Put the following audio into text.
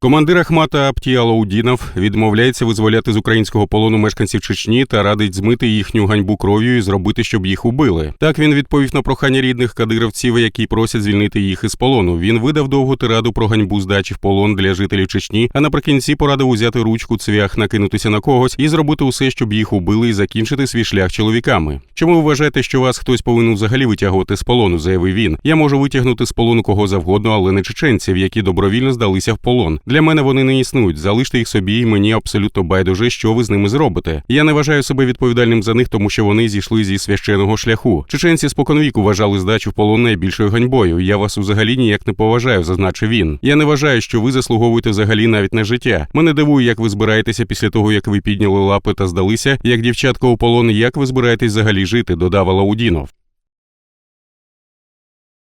Командир Ахмата Аптіалоудінов відмовляється визволяти з українського полону мешканців Чечні та радить змити їхню ганьбу кров'ю і зробити, щоб їх убили. Так він відповів на прохання рідних кадировців, які просять звільнити їх із полону. Він видав довгу тираду про ганьбу здачі в полон для жителів Чечні, а наприкінці порадив узяти ручку цвях, накинутися на когось і зробити усе, щоб їх убили і закінчити свій шлях чоловіками. Чому ви вважаєте, що вас хтось повинен взагалі витягувати з полону? заявив він. Я можу витягнути з полону кого завгодно, але не чеченців, які добровільно здалися в полон. Для мене вони не існують. Залиште їх собі, і мені абсолютно байдуже, що ви з ними зробите. Я не вважаю себе відповідальним за них, тому що вони зійшли зі священого шляху. Чеченці споконвіку вважали здачу в полон найбільшою ганьбою. Я вас взагалі ніяк не поважаю, зазначив він. Я не вважаю, що ви заслуговуєте взагалі навіть на життя. Мене дивує, як ви збираєтеся після того, як ви підняли лапи та здалися, як дівчатка у полон, як ви збираєтесь взагалі жити, додав Алаудінов.